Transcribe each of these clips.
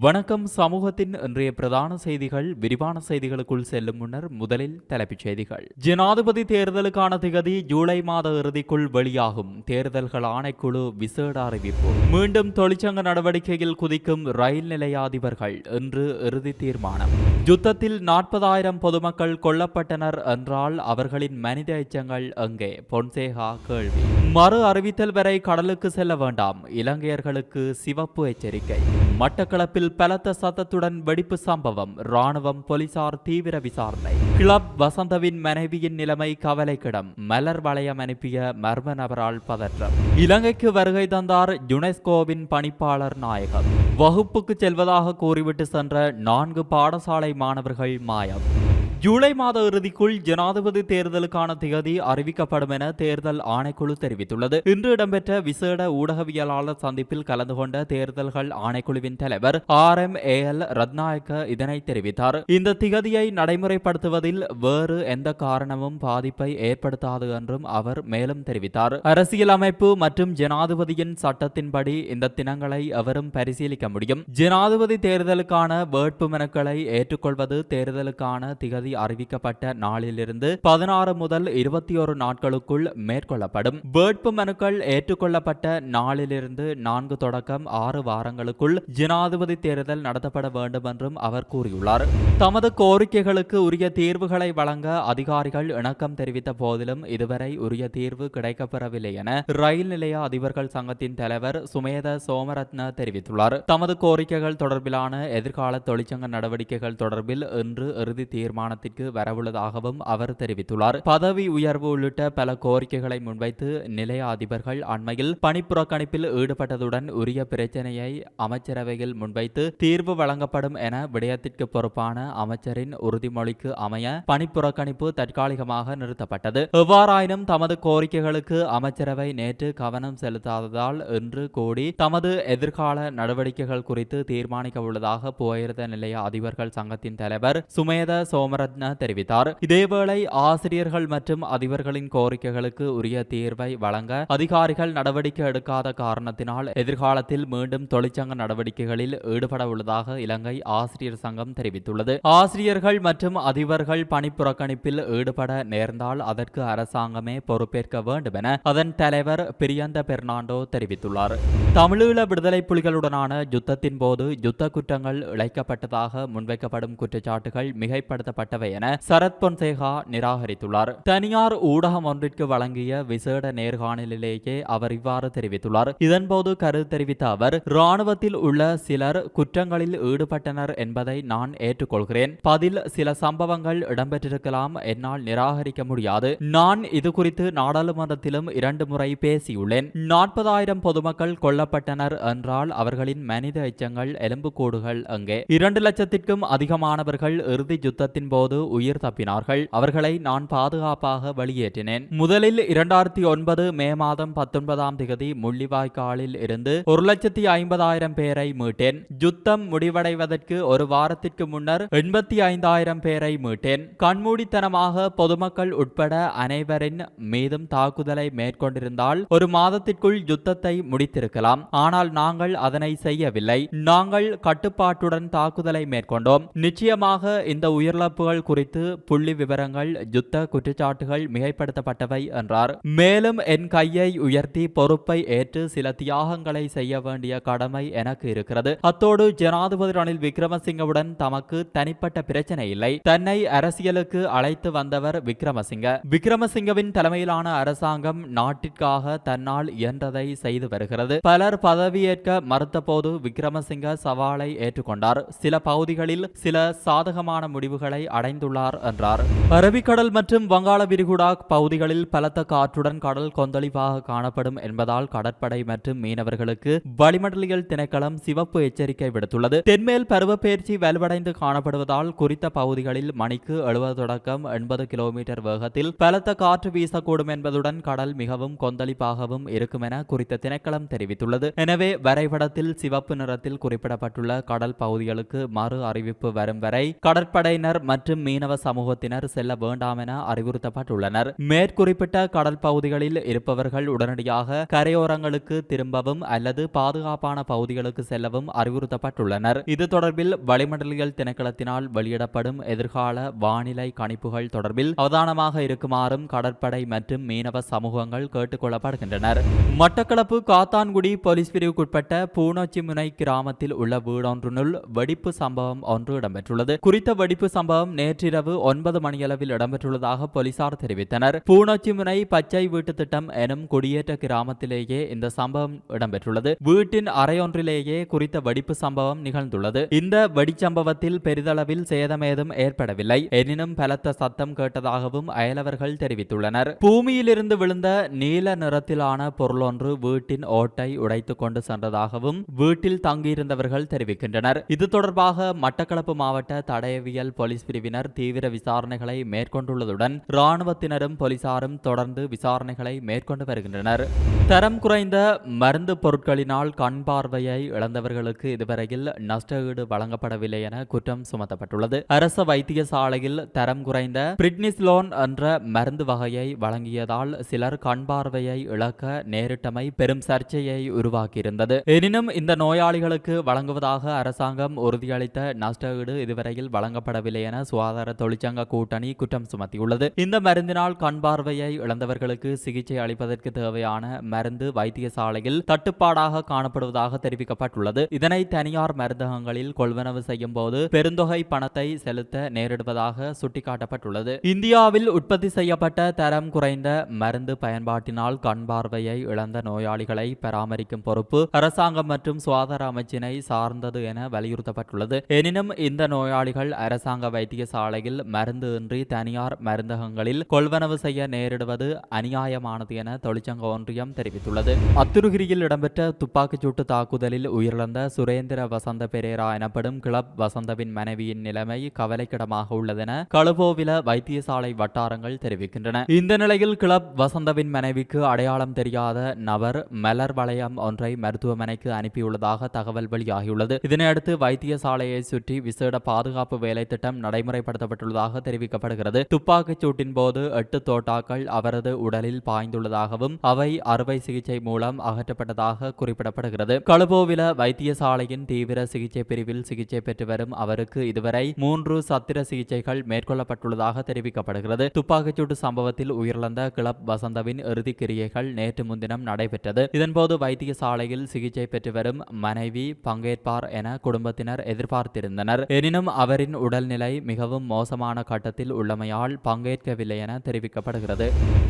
வணக்கம் சமூகத்தின் இன்றைய பிரதான செய்திகள். விரிவான செய்திகளுக்குள் செல்லும் முன்னர் முதலில் தலைப்புச் செய்திகள். ஜனாதிபதி தேர்தலுக்கான திகதி ஜூலை மாத இறுதிக்குள் வெளியாகும். தேர்தல்கள் ஆணைக்குழு விசேட அறிவிப்பு. மீண்டும் தொழிற்சங்க நடவடிக்கையில் குதிக்கும் ரயில் நிலையாதிபர்கள். இன்று இறுதி தீர்மானம். யுத்தத்தில் நாற்பதாயிரம் பொதுமக்கள் கொல்லப்பட்டனர் என்றால் அவர்களின் மனித எச்சங்கள் எங்கே? பொன்சேகா கேள்வி. மறு அறிவித்தல் வரை கடலுக்கு செல்ல வேண்டாம். இலங்கையர்களுக்கு சிவப்பு எச்சரிக்கை. மட்டக்களப்பில் பலத்த சத்தத்துடன் வெடிப்பு சம்பவம். ராணுவம் போலீசார் தீவிர விசாரணை. கிளப் வசந்தவின் மனைவியின் நிலைமை கவலைக்கிடம். மலர் வளையம் அனுப்பிய மர்ம நபரால் பதற்றம். இலங்கைக்கு வருகை தந்தார் யுனெஸ்கோவின் பணிப்பாளர் நாயகம். வகுப்புக்கு செல்வதாக கூறிவிட்டு சென்ற நான்கு பாடசாலை மாணவர்கள் மாயம். ஜூலை மாத இறுதிக்குள் ஜனாதிபதி தேர்தலுக்கான திகதி அறிவிக்கப்படும் என தேர்தல் ஆணைக்குழு தெரிவித்துள்ளது. இன்று இடம்பெற்ற விசேட ஊடகவியலாளர் சந்திப்பில் கலந்து கொண்ட தேர்தல்கள் ஆணைக்குழுவின் தலைவர் R M A L Ratnayake இதனை தெரிவித்தார். இந்த திகதியை நடைமுறைப்படுத்துவதில் வேறு எந்த காரணமும் பாதிப்பை ஏற்படுத்தாது என்றும் அவர் மேலும் தெரிவித்தார். அரசியலமைப்பு மற்றும் ஜனாதிபதியின் சட்டத்தின்படி இந்த தினங்களை எவரும் பரிசீலிக்க முடியும். ஜனாதிபதி தேர்தலுக்கான வேட்புமனுக்களை ஏற்றுக்கொள்வது தேர்தலுக்கான திகதி அறிவிக்கப்பட்ட நாளிலிருந்து பதினாறு முதல் இருபத்தி ஒரு நாட்களுக்குள் மேற்கொள்ளப்படும். வேட்பு மனுக்கள் ஏற்றுக்கொள்ளப்பட்ட நாளிலிருந்து நான்கு தொடக்கம் ஆறு வாரங்களுக்குள் ஜனாதிபதி தேர்தல் நடத்தப்பட வேண்டும் என்றும் அவர் கூறியுள்ளார். தமது கோரிக்கைகளுக்கு உரிய தீர்வுகளை வழங்க அதிகாரிகள் இணக்கம் தெரிவித்த போதிலும் இதுவரை உரிய தீர்வு கிடைக்கப்பெறவில்லை என ரயில் நிலைய அதிபர்கள் சங்கத்தின் தலைவர் சுமேத சோமரத்ன தெரிவித்துள்ளார். தமது கோரிக்கைகள் தொடர்பிலான எதிர்கால தொழிற்சங்க நடவடிக்கைகள் தொடர்பில் இன்று இறுதி தீர்மானத்தை தீர்மானத்திற்கு வரவுள்ளதாகவும் அவர் தெரிவித்துள்ளார். பதவி உயர்வு உள்ளிட்ட பல கோரிக்கைகளை முன்வைத்து நிலைய அதிபர்கள் அண்மையில் பணிப்புறக்கணிப்பில் ஈடுபட்டதுடன் உரிய பிரச்சினையை அமைச்சரவையில் முன்வைத்து தீர்வு வழங்கப்படும் என விடயத்திற்கு பொறுப்பான அமைச்சரின் உறுதிமொழிக்கு அமைய பணிப்புறக்கணிப்பு தற்காலிகமாக நிறுத்தப்பட்டது. எவ்வாறாயினும் தமது கோரிக்கைகளுக்கு அமைச்சரவை நேற்று கவனம் செலுத்தாததால் இன்று கூடி தமது எதிர்கால நடவடிக்கைகள் குறித்து தீர்மானிக்க உள்ளதாக போயிருந்த நிலைய அதிபர்கள் சங்கத்தின் தலைவர் சுமேத சோமர சோமரத்ன தெரிவித்தார். இதேவேளை ஆசிரியர்கள் மற்றும் அதிபர்களின் கோரிக்கைகளுக்கு உரிய தீர்வை வழங்க அதிகாரிகள் நடவடிக்கை எடுக்காத காரணத்தினால் எதிர்காலத்தில் மீண்டும் தொழிற்சங்க நடவடிக்கைகளில் ஈடுபட உள்ளதாக இலங்கை ஆசிரியர் சங்கம் தெரிவித்துள்ளது. ஆசிரியர்கள் மற்றும் அதிபர்கள் பணிப்புறக்கணிப்பில் ஈடுபட நேர்ந்தால் அதற்கு அரசாங்கமே பொறுப்பேற்க வேண்டும் என அதன் தலைவர் பிரியந்த பெர்னாண்டோ தெரிவித்துள்ளார். தமிழீழ விடுதலை புலிகளுடனான யுத்தத்தின் போது யுத்த குற்றங்கள் இழைக்கப்பட்டதாக முன்வைக்கப்படும் குற்றச்சாட்டுகள் மிகைப்படுத்தப்பட்டவை என சரத் பொன்சேகா நிராகரித்துள்ளார். தனியார் ஊடகம் ஒன்றிற்கு வழங்கிய விசேட நேர்காணலிலேயே அவர் இவ்வாறு தெரிவித்துள்ளார். இதன்போது கருத்து தெரிவித்த அவர் ராணுவத்தில் உள்ள சிலர் குற்றங்களில் ஈடுபட்டனர் என்பதை நான் ஏற்றுக்கொள்கிறேன். பதில் சில சம்பவங்கள் இடம்பெற்றிருக்கலாம் என்னால் நிராகரிக்க முடியாது. நான் இது குறித்து நாடாளுமன்றத்திலும் இரண்டு முறை பேசியுள்ளேன். நாற்பதாயிரம் பொதுமக்கள் கொல்லப்பட்டனர் என்றால் அவர்களின் மனித எச்சங்கள் எலும்புக்கூடுகள் அங்கே. இரண்டு லட்சத்திற்கும் அதிகமானவர்கள் இறுதி யுத்தத்தின் போது உயிர் தப்பினார்கள். அவர்களை நான் பாதுகாப்பாக வெளியேற்றினேன். முதலில் இரண்டாயிரத்தி ஒன்பது மே மாதம் பத்தொன்பதாம் திகதி முள்ளிவாய்க்காலில் இருந்து ஒரு லட்சத்தி ஐம்பதாயிரம் பேரை மீட்டேன். யுத்தம் முடிவடைவதற்கு ஒரு வாரத்திற்கு முன்னர் எண்பத்தி ஐந்தாயிரம் பேரை மீட்டேன். கண்மூடித்தனமாக பொதுமக்கள் உட்பட அனைவரின் மீதும் தாக்குதலை மேற்கொண்டிருந்தால் ஒரு மாதத்திற்குள் யுத்தத்தை முடித்திருக்கலாம். ஆனால் நாங்கள் அதனை செய்யவில்லை. நாங்கள் கட்டுப்பாட்டுடன் தாக்குதலை மேற்கொண்டோம். நிச்சயமாக இந்த உயிரிழப்புகள் குறித்து புள்ளி விவரங்கள் யுத்த குற்றச்சாட்டுகள் மிகைப்படுத்தப்பட்டவை என்றார். மேலும் என் கையை உயர்த்தி பொறுப்பை ஏற்று சில தியாகங்களை செய்ய வேண்டிய கடமை எனக்கு இருக்கிறது. அத்தோடு ஜனாதிபதி ரணில் விக்ரமசிங்கவுடன் தமக்கு தனிப்பட்ட பிரச்சனை இல்லை. தன்னை அரசியலுக்கு அழைத்து வந்தவர் விக்ரமசிங்க. விக்ரமசிங்கவின் தலைமையிலான அரசாங்கம் நாட்டிற்காக தன்னால் இயன்றதை செய்து வருகிறது. பலர் பதவியேற்க மறுத்தபோது விக்ரமசிங்க சவாலை ஏற்றுக்கொண்டார். சில பகுதிகளில் சில சாதகமான முடிவுகளை அடைந்துள்ளார் என்றார். அரபிக்கடல் மற்றும் வங்காள விரிகுடா பகுதிகளில் பலத்த காற்றுடன் கடல் கொந்தளிப்பாக காணப்படும் என்பதால் கடற்படை மற்றும் மீனவர்களுக்கு வளிமண்டலியல் திணைக்களம் சிவப்பு எச்சரிக்கை விடுத்துள்ளது. தென்மேல் பருவப்பெயர்ச்சி வலுவடைந்து காணப்படுவதால் குறித்த பகுதிகளில் மணிக்கு எழுபது தொடக்கம் எண்பது கிலோமீட்டர் வேகத்தில் பலத்த காற்று வீசக்கூடும் என்பதுடன் கடல் மிகவும் கொந்தளிப்பாகவும் இருக்கும் என குறித்த திணைக்களம் தெரிவித்துள்ளது. எனவே வரைபடத்தில் சிவப்பு நிறத்தில் குறிப்பிடப்பட்டுள்ள கடல் பகுதிகளுக்கு மறு அறிவிப்பு வரும் வரை கடற்படையினர் மற்றும் மற்றும் மீனவ சமூகத்தினர் செல்ல வேண்டாம் என அறிவுறுத்தப்பட்டுள்ளனர். மேற்குறிப்பிட்ட கடல் பகுதிகளில் இருப்பவர்கள் உடனடியாக கரையோரங்களுக்கு திரும்பவும் அல்லது பாதுகாப்பான பகுதிகளுக்கு செல்லவும் அறிவுறுத்தப்பட்டுள்ளனர். இது தொடர்பில் வளிமண்டலியல் திணைக்களத்தினால் வெளியிடப்படும் எதிர்கால வானிலை கணிப்புகள் தொடர்பில் அவதானமாக இருக்குமாறும் கடற்படை மற்றும் மீனவ சமூகங்கள் கேட்டுக்கொள்ளப்படுகின்றனர். மட்டக்களப்பு காத்தான்குடி போலீஸ் பிரிவுக்குட்பட்ட பூனோச்சி முனை கிராமத்தில் உள்ள வீடொன்றினுள் வெடிப்பு சம்பவம் ஒன்று இடம்பெற்றுள்ளது. குறித்த வெடிப்பு சம்பவம் நேற்றிரவு ஒன்பது மணியளவில் இடம்பெற்றுள்ளதாக போலீசார் தெரிவித்தனர். பூனொச்சிமுனை பச்சை வீட்டு திட்டம் எனும் குடியேற்ற கிராமத்திலேயே இந்த சம்பவம் இடம்பெற்றுள்ளது. வீட்டின் அறையொன்றிலேயே குறித்த வெடிப்பு சம்பவம் நிகழ்ந்துள்ளது. இந்த வெடிச்சம்பவத்தில் பெரிதளவில் சேதமேதும் ஏற்படவில்லை. எனினும் பலத்த சத்தம் கேட்டதாகவும் அயலவர்கள் தெரிவித்துள்ளனர். பூமியிலிருந்து விழுந்த நீல நிறத்திலான பொருளொன்று வீட்டின் ஓட்டை உடைத்துக் கொண்டு சென்றதாகவும் வீட்டில் தங்கியிருந்தவர்கள் தெரிவிக்கின்றனர். இது தொடர்பாக மட்டக்களப்பு மாவட்ட தடயவியல் போலீஸ் பிரிவினர் தீவிர விசாரணைகளை மேற்கொண்டுள்ளதுடன் இராணுவத்தினரும் போலீசாரும் தொடர்ந்து விசாரணைகளை மேற்கொண்டு வருகின்றனர். தரம் குறைந்த மருந்து பொருட்களினால் கண் பார்வையை இழந்தவர்களுக்கு இதுவரையில் நஷ்டஈடு வழங்கப்படவில்லை என குற்றம் சுமத்தப்பட்டுள்ளது. அரச வைத்தியசாலையில் தரம் குறைந்த பிரிட்னிஸ்லோன் என்ற மருந்து வகையை வழங்கியதால் சிலர் கண் பார்வையை இழக்க நேரிட்டமை பெரும் சர்ச்சையை உருவாக்கியிருந்தது. எனினும் இந்த நோயாளிகளுக்கு வழங்குவதாக அரசாங்கம் உறுதியளித்த நஷ்டஈடு இதுவரையில் வழங்கப்படவில்லை என சுகாதார தொழிற்சங்க கூட்டணி குற்றம் சுமத்தியுள்ளது. இந்த மருந்தினால் கண் பார்வையை இழந்தவர்களுக்கு சிகிச்சை அளிப்பதற்கு தேவையான மருந்து வைத்தியசாலையில் தட்டுப்பாடாக காணப்படுவதாக தெரிவிக்கப்பட்டுள்ளது. இதனை தனியார் மருந்தகங்களில் கொள்வனவு செய்யும் போது பெருந்தொகை பணத்தை செலுத்த நேரிடுவதாக சுட்டிக்காட்டப்பட்டுள்ளது. இந்தியாவில் உற்பத்தி செய்யப்பட்ட தரம் குறைந்த மருந்து பயன்பாட்டினால் கண் பார்வையை இழந்த நோயாளிகளை பராமரிக்கும் பொறுப்பு அரசாங்கம் மற்றும் சுகாதார அமைச்சினை சார்ந்தது என வலியுறுத்தப்பட்டுள்ளது. எனினும் இந்த நோயாளிகள் அரசாங்க வைத்திய சாலையில் மருந்து இன்றி தனியார் மருந்தகங்களில் கொள்வனவு செய்ய நேரிடுவது அநியாயமானது என தொழிற்சங்க ஒன்றியம் தெரிவித்துள்ளது. அத்துருகிரியில் இடம்பெற்ற துப்பாக்கிச்சூட்டு தாக்குதலில் உயிரிழந்த சுரேந்திர வசந்த பெரேரா எனப்படும் கிளப் வசந்தவின் மனைவியின் நிலைமை கவலைக்கிடமாக உள்ளதென களுபோவில வைத்தியசாலை வட்டாரங்கள் தெரிவிக்கின்றன. இந்த நிலையில் கிளப் வசந்தவின் மனைவிக்கு அடையாளம் தெரியாத நபர் மலர் வளையம் ஒன்றை மருத்துவமனைக்கு அனுப்பியுள்ளதாக தகவல் வெளியாகியுள்ளது. இதனையடுத்து வைத்தியசாலையை சுற்றி விசேட பாதுகாப்பு வேலை திட்டம் நடைமுறைப்படுத்தப்பட்டுள்ளதாக தெரிவிக்கப்படுகிறது. துப்பாக்கிச் சூட்டின் போது எட்டு தோட்டாக்கள் அவரது உடலில் பாய்ந்துள்ளதாகவும் அவை அறுவை சிகிச்சை மூலம் அகற்றப்பட்டதாக குறிப்பிடப்படுகிறது. களுபோவில வைத்தியசாலையின் தீவிர சிகிச்சை பிரிவில் சிகிச்சை பெற்று வரும் அவருக்கு இதுவரை மூன்று சத்திர சிகிச்சைகள் மேற்கொள்ளப்பட்டுள்ளதாக தெரிவிக்கப்படுகிறது. துப்பாக்கிச்சூட்டு சம்பவத்தில் உயிரிழந்த கிளப் வசந்தவின் இறுதி கிரியைகள் நேற்று முன்தினம் நடைபெற்றது. இதன்போது வைத்தியசாலையில் சிகிச்சை பெற்று வரும் மனைவி பங்கேற்பார் என குடும்பத்தினர் எதிர்பார்த்திருந்தனர். எனினும் அவரின் உடல்நிலை மிக மிகவும் மோசமான கட்டத்தில் உள்ளமையால் பங்கேற்கவில்லை என தெரிவிக்கப்படுகிறது.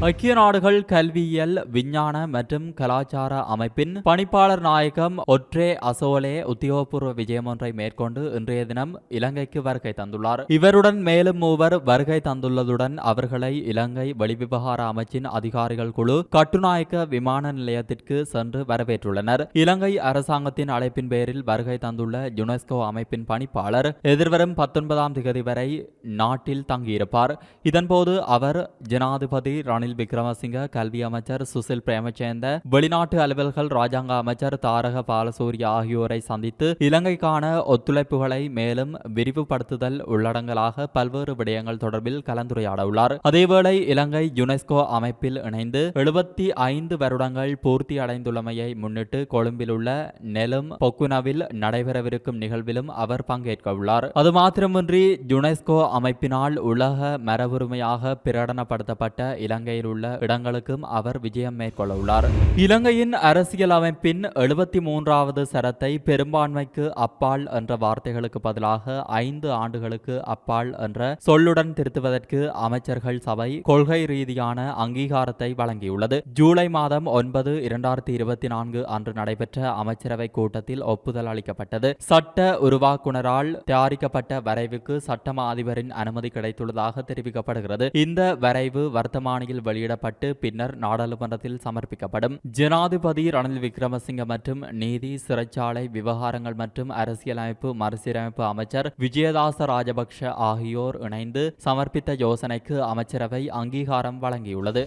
ஐக்கிய நாடுகள் கல்வியியல் விஞ்ஞான மற்றும் கலாச்சார அமைப்பின் பணிப்பாளர் நாயகம் ஒற்றே அசோலே உத்தியோகபூர்வ விஜயம் ஒன்றை மேற்கொண்டு இன்றைய தினம் இலங்கைக்கு வருகை தந்துள்ளார். இவருடன் மேலும் மூவர் வருகை தந்துள்ளதுடன் அவர்களை இலங்கை வெளிவிவகார அமைச்சின் அதிகாரிகள் குழு கட்டுநாயக்க விமான நிலையத்திற்கு சென்று வரவேற்றுள்ளனர். இலங்கை அரசாங்கத்தின் அழைப்பின் பேரில் வருகை தந்துள்ள யுனெஸ்கோ அமைப்பின் பணிப்பாளர் எதிர்வரும் பத்தொன்பதாம் திகதி வரை நாட்டில் தங்கியிருப்பார். இதன்போது அவர் ஜனாதிபதி ரணில் விக்ரமசிங்க கல்வி அமைச்சர் சுசில் பிரேமச்சேந்த வெளிநாட்டு அலுவல்கள் ராஜாங்க அமைச்சர் தாரக பாலசூரிய ஆகியோரை சந்தித்து இலங்கைக்கான ஒத்துழைப்புகளை மேலும் விரிவுபடுத்துதல் உள்ளடங்கலாக பல்வேறு விடயங்கள் தொடர்பில் கலந்துரையாட உள்ளார் அதேவேளை இலங்கை யுனெஸ்கோ அமைப்பில் இணைந்து எழுபத்தி ஐந்து வருடங்கள் பூர்த்தி அடைந்துள்ளமையை முன்னிட்டு கொழும்பில் உள்ள நெலும் பொக்குனவில் நடைபெறவிருக்கும் நிகழ்விலும் அவர் பங்கேற்க உள்ளார் அது மாத்திரமின்றி யுனெஸ்கோ அமைப்பினால் உலக மரபுரிமையாக பிரகடனப்படுத்தப்பட்ட இலங்கையில் உள்ள இடங்களுக்கும் அவர் விஜயம் மேற்கொள்ள உள்ளார் இலங்கையின் அரசியல் அமைப்பின் எழுபத்தி மூன்றாவது சரத்தை பெரும்பான்மைக்கு அப்பால் என்ற வார்த்தைகளுக்கு பதிலாக ஐந்து ஆண்டுகளுக்கு அப்பால் என்ற சொல்லுடன் திருத்துவதற்கு அமைச்சர்கள் சபை கொள்கை ரீதியான அங்கீகாரத்தை வழங்கியுள்ளது. ஜூலை மாதம் ஒன்பது இரண்டாயிரத்தி இருபத்தி நான்கு அன்று நடைபெற்ற அமைச்சரவை கூட்டத்தில் ஒப்புதல் அளிக்கப்பட்டது. சட்ட உருவாக்குனரால் தயாரிக்கப்பட்ட வரைவுக்கு சட்டம் அதிபரின் அனுமதி கிடைத்துள்ளதாக தெரிவிக்கப்படுகிறது. இந்த வரைவு வர்த்தமானியில் வெளியிடப்பட்டு பின்னர் நாடாளுமன்றத்தில் சமர்ப்பிக்கப்படும். ஜனாதிபதி ரணில் விக்ரமசிங்க மற்றும் நீதி சிறைச்சாலை விவகாரங்கள் மற்றும் அரசியலமைப்பு மறுசீரமைப்பு அமைச்சர் விஜயதாச ராஜபக்ஷ ஆகியோர் இணைந்து சமர்ப்பித்த யோசனைக்கு அமைச்சரவை அங்கீகாரம் வழங்கியுள்ளது.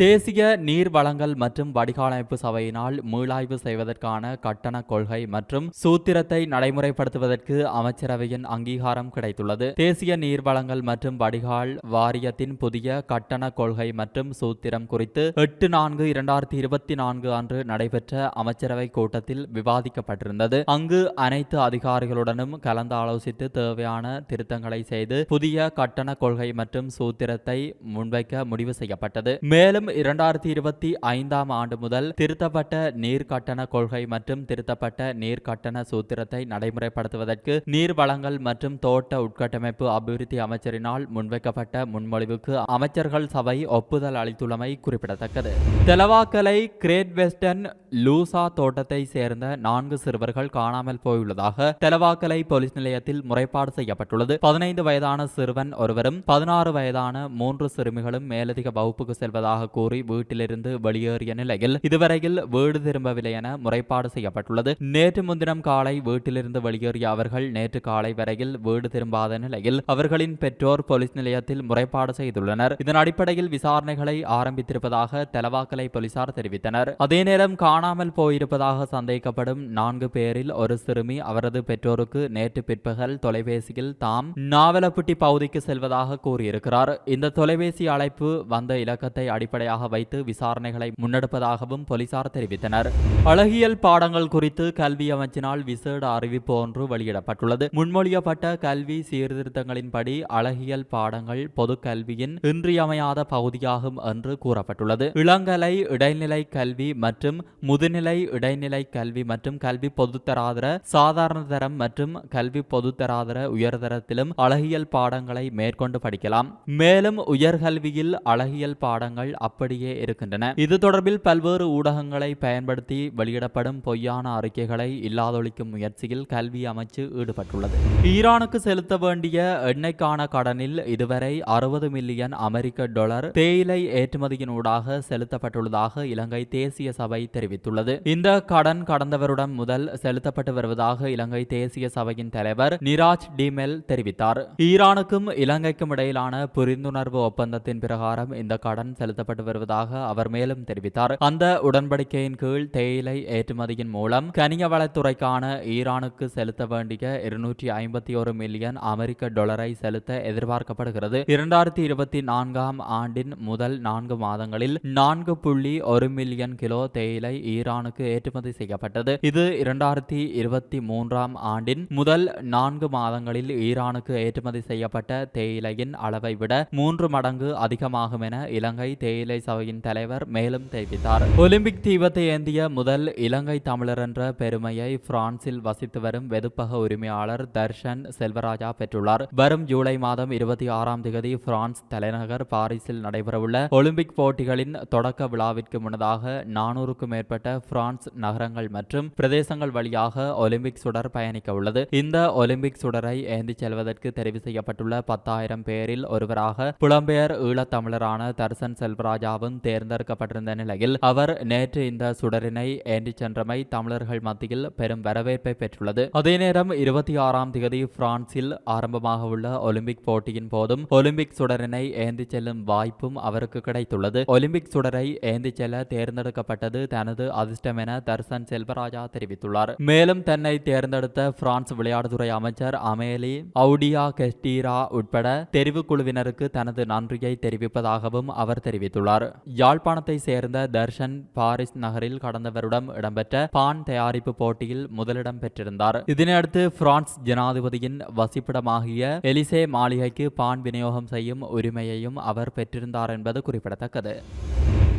தேசிய நீர் வளங்கள் மற்றும் வடிகாலமைப்பு சபையினால் மீளாய்வு செய்வதற்கான கட்டண கொள்கை மற்றும் சூத்திரத்தை நடைமுறைப்படுத்துவதற்கு அமைச்சரவையின் அங்கீகாரம் கிடைத்துள்ளது. தேசிய நீர் வளங்கள் மற்றும் வடிகால் வாரியத்தின் புதிய கட்டண கொள்கை மற்றும் சூத்திரம் குறித்து எட்டு நான்கு இரண்டாயிரத்தி இருபத்தி நான்கு அன்று நடைபெற்ற அமைச்சரவை கூட்டத்தில் விவாதிக்கப்பட்டிருந்தது. அங்கு அனைத்து அதிகாரிகளுடனும் கலந்து ஆலோசித்து தேவையான திருத்தங்களை செய்து புதிய கட்டண கொள்கை மற்றும் சூத்திரத்தை முன்வைக்க முடிவு செய்யப்பட்டது. மேலும் இரண்டாயிரத்தி இருபத்தி ஐந்தாம் ஆண்டு முதல் திருத்தப்பட்ட நீர் கட்டண கொள்கை மற்றும் திருத்தப்பட்ட நீர் கட்டண சூத்திரத்தை நடைமுறைப்படுத்துவதற்கு நீர் வளங்கள் மற்றும் தோட்ட உட்கட்டமைப்பு அபிவிருத்தி அமைச்சரினால் முன்வைக்கப்பட்ட முன்மொழிவுக்கு அமைச்சர்கள் சபை ஒப்புதல் அளித்துள்ளமை குறிப்பிடத்தக்கது. தெலவாக்கலை கிரேட் வெஸ்டர்ன் லூசா தோட்டத்தை சேர்ந்த நான்கு சிறுவர்கள் காணாமல் போயுள்ளதாக தெலவாக்கலை போலீஸ் நிலையத்தில் முறைப்பாடு செய்யப்பட்டுள்ளது. பதினைந்து வயதான சிறுவன் ஒருவரும் பதினாறு வயதான மூன்று சிறுமிகளும் மேலதிக வகுப்புக்கு செல்வதாக கூறி வீட்டிலிருந்து வெளியேறிய நிலையில் இதுவரையில் வீடு திரும்பவில்லை என முறைப்பாடு செய்யப்பட்டுள்ளது. நேற்று முன்தினம் காலை வீட்டிலிருந்து வெளியேறிய அவர்கள் நேற்று காலை வரையில் வீடு திரும்பாத நிலையில் அவர்களின் பெற்றோர் போலீஸ் நிலையத்தில் முறைப்பாடு செய்துள்ளனர். இதன் அடிப்படையில் விசாரணைகளை ஆரம்பித்திருப்பதாக தலவாக்கலை போலீசார் தெரிவித்தனர். அதே நேரம் காணாமல் போயிருப்பதாக சந்தேகிக்கப்படும் நான்கு பேரில் ஒரு சிறுமி அவரது பெற்றோருக்கு நேற்று பிற்பகல் தொலைபேசியில் தாம் நாவலப்பட்டி பகுதிக்கு செல்வதாக கூறியிருக்கிறார். இந்த தொலைபேசி அழைப்பு வந்த இலக்கத்தை அடிப்படை அடிப்படையாக வைத்து விசாரணைகளை முன்னெடுப்பதாகவும் போலீசார் தெரிவித்தனர். அழகியல் பாடங்கள் குறித்து கல்வி அமைச்சினால் விசேட அறிவிப்பு ஒன்று வெளியிடப்பட்டுள்ளது. முன்மொழியப்பட்ட கல்வி சீர்திருத்தங்களின்படி அழகியல் பாடங்கள் பொது கல்வியின் இன்றியமையாத பகுதியாகும் என்று கூறப்பட்டுள்ளது. இளங்கலை இடைநிலை கல்வி மற்றும் முதுநிலை இடைநிலை கல்வி மற்றும் கல்வி பொதுத்தராதர சாதாரண தரம் மற்றும் கல்வி பொதுத்தராதர உயர்தரத்திலும் அழகியல் பாடங்களை மேற்கொண்டு படிக்கலாம். மேலும் உயர்கல்வியில் அழகியல் பாடங்கள் அப்படியே இருக்கின்றன. இது தொடர்பில் பல்வேறு ஊடகங்களை பயன்படுத்தி வெளியிடப்படும் பொய்யான அறிக்கைகளை இல்லாதொழிக்கும் முயற்சியில் கல்வி அமைச்சு ஈடுபட்டுள்ளது. ஈரானுக்கு செலுத்த வேண்டிய எண்ணெய்க்கான கடனில் இதுவரை அறுபது மில்லியன் அமெரிக்க டாலர் தேயிலை ஏற்றுமதியினூடாக செலுத்தப்பட்டுள்ளதாக இலங்கை தேசிய சபை தெரிவித்துள்ளது. இந்த கடன் கடந்த வருடம் முதல் செலுத்தப்பட்டு வருவதாக இலங்கை தேசிய சபையின் தலைவர் நிராஜ் டிமெல் தெரிவித்தார். ஈரானுக்கும் இலங்கைக்கும் இடையிலான புரிந்துணர்வு ஒப்பந்தத்தின் பிரகாரம் இந்த கடன் செலுத்தப்பட்டு வருவதாக அவர் மேலும் தெரிவித்தார். அந்த உடன்படிக்கையின் கீழ் தேயிலை ஏற்றுமதியின் மூலம் கனிய வளத்துறைக்கான ஈரானுக்கு செலுத்த வேண்டிய இருநூற்றி ஐம்பத்தி ஒரு மில்லியன் அமெரிக்க டாலரை செலுத்த எதிர்பார்க்கப்படுகிறது. இரண்டாயிரத்தி இருபத்தி நான்காம் ஆண்டின் முதல் நான்கு மாதங்களில் நான்கு புள்ளி ஒரு மில்லியன் கிலோ தேயிலை ஈரானுக்கு ஏற்றுமதி செய்யப்பட்டது. இது இரண்டாயிரத்தி இருபத்தி மூன்றாம் ஆண்டின் முதல் நான்கு மாதங்களில் ஈரானுக்கு ஏற்றுமதி செய்யப்பட்ட தேயிலையின் அளவை விட மூன்று மடங்கு அதிகமாகும் என இலங்கை தேயிலை சபையின் தலைவர் மேலும் தெரிவித்தார். ஒலிம்பிக் தீபத்தை ஏந்திய முதல் இலங்கை தமிழர் என்ற பெருமையை பிரான்சில் வசித்து வரும் வெதுப்பக உரிமையாளர் தர்ஷன் செல்வராஜா பெற்றுள்ளார். வரும் ஜூலை மாதம் இருபத்தி ஆறாம் தேதி பிரான்ஸ் தலைநகர் பாரிஸில் நடைபெறவுள்ள ஒலிம்பிக் போட்டிகளின் தொடக்க விழாவிற்கு முன்னதாக நானூறுக்கும் மேற்பட்ட பிரான்ஸ் நகரங்கள் மற்றும் பிரதேசங்கள் வழியாக ஒலிம்பிக் சுடர் பயணிக்க உள்ளது. இந்த ஒலிம்பிக் சுடரை ஏந்தி செல்வதற்கு தெரிவு செய்யப்பட்டுள்ள பத்தாயிரம் பேரில் ஒருவராக புலம்பெயர் ஈழத்தமிழரான தர்சன் ராஜாவும் தேர்ந்தெடுக்கப்பட்டிருந்த நிலையில் அவர் நேற்று இந்த சுடரினை ஏந்தி சென்றமை தமிழர்கள் மத்தியில் பெரும் வரவேற்பை பெற்றுள்ளது. அதே நேரம் இருபத்தி ஆறாம் தேதி பிரான்சில் ஆரம்பமாக உள்ள ஒலிம்பிக் போட்டியின் போதும் ஒலிம்பிக் சுடரினை ஏந்தி செல்லும் வாய்ப்பும் அவருக்கு கிடைத்துள்ளது. ஒலிம்பிக் சுடரை ஏந்தி செல்ல தேர்ந்தெடுக்கப்பட்டது தனது அதிர்ஷ்டம் என தர்சன் செல்வராஜா தெரிவித்துள்ளார். மேலும் தன்னை தேர்ந்தெடுத்த பிரான்ஸ் விளையாட்டுத்துறை அமைச்சர் அமேலி அவுடியா கெஸ்டீரா உட்பட தெரிவு குழுவினருக்கு தனது நன்றியை தெரிவிப்பதாகவும் அவர் தெரிவித்துள்ளார். யாழ்ப்பாணத்தை சேர்ந்த தர்ஷன் பாரிஸ் நகரில் கடந்த வருடம் இடம்பெற்ற பான் தயாரிப்பு போட்டியில் முதலிடம் பெற்றிருந்தார். இதனையடுத்து பிரான்ஸ் ஜனாதிபதியின் வசிப்பிடமாகிய எலிசே மாளிகைக்கு பான் விநியோகம் செய்யும் உரிமையையும் அவர் பெற்றிருந்தார் என்பது குறிப்பிடத்தக்கது.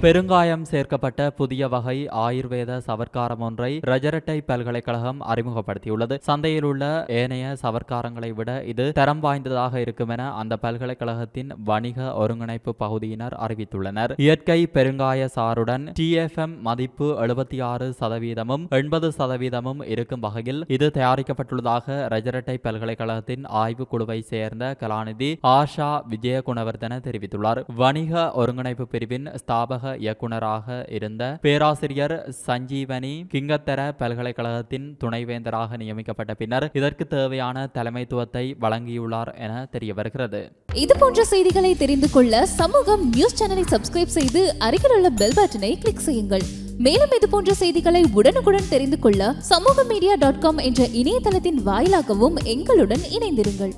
பெருங்காயம் சேர்க்கப்பட்ட புதிய வகை ஆயுர்வேத சவர்க்காரம் ஒன்றை ரஜரட்டை பல்கலைக்கழகம் அறிமுகப்படுத்தியுள்ளது. சந்தையில் உள்ள ஏனைய சவர்க்காரங்களை விட இது தரம் வாய்ந்ததாக இருக்கும் என அந்த பல்கலைக்கழகத்தின் வணிக ஒருங்கிணைப்பு பகுதியினர் அறிவித்துள்ளனர். இயற்கை பெருங்காய சாருடன் டிஎஃப்எம் மதிப்பு எழுபத்தி ஆறு சதவீதமும் எண்பது சதவீதமும் இருக்கும் வகையில் இது தயாரிக்கப்பட்டுள்ளதாக ரஜரட்டை பல்கலைக்கழகத்தின் ஆய்வு குழுவை சேர்ந்த கலாநிதி ஆஷா விஜயகுணவர்தன தெரிவித்துள்ளார். வணிக ஒருங்கிணைப்பு பிரிவின் ஸ்தாபக இயக்குநராக இருந்த பேராசிரியர் சஞ்சீவனி கிங்கத்தர பல்கலைக்கழகத்தின் துணைவேந்தராக நியமிக்கப்பட்ட பின்னர் இதற்கு தேவையான தலைமைத்துவத்தை வழங்கியுள்ளார் என தெரிய வருகிறது இது போன்ற செய்திகளை தெரிந்து கொள்ள சமூகம் நியூஸ் சேனலை சப்ஸ்கிரைப் செய்து அருகில் உள்ள பெல் பட்டனை கிளிக் செய்யுங்கள். மேலும் இது போன்ற செய்திகளை உடனுக்குடன் தெரிந்து கொள்ள சமூக மீடியா டாட் காம் என்ற இணையதளத்தின் வாயிலாகவும் எங்களுடன் இணைந்திருங்கள்.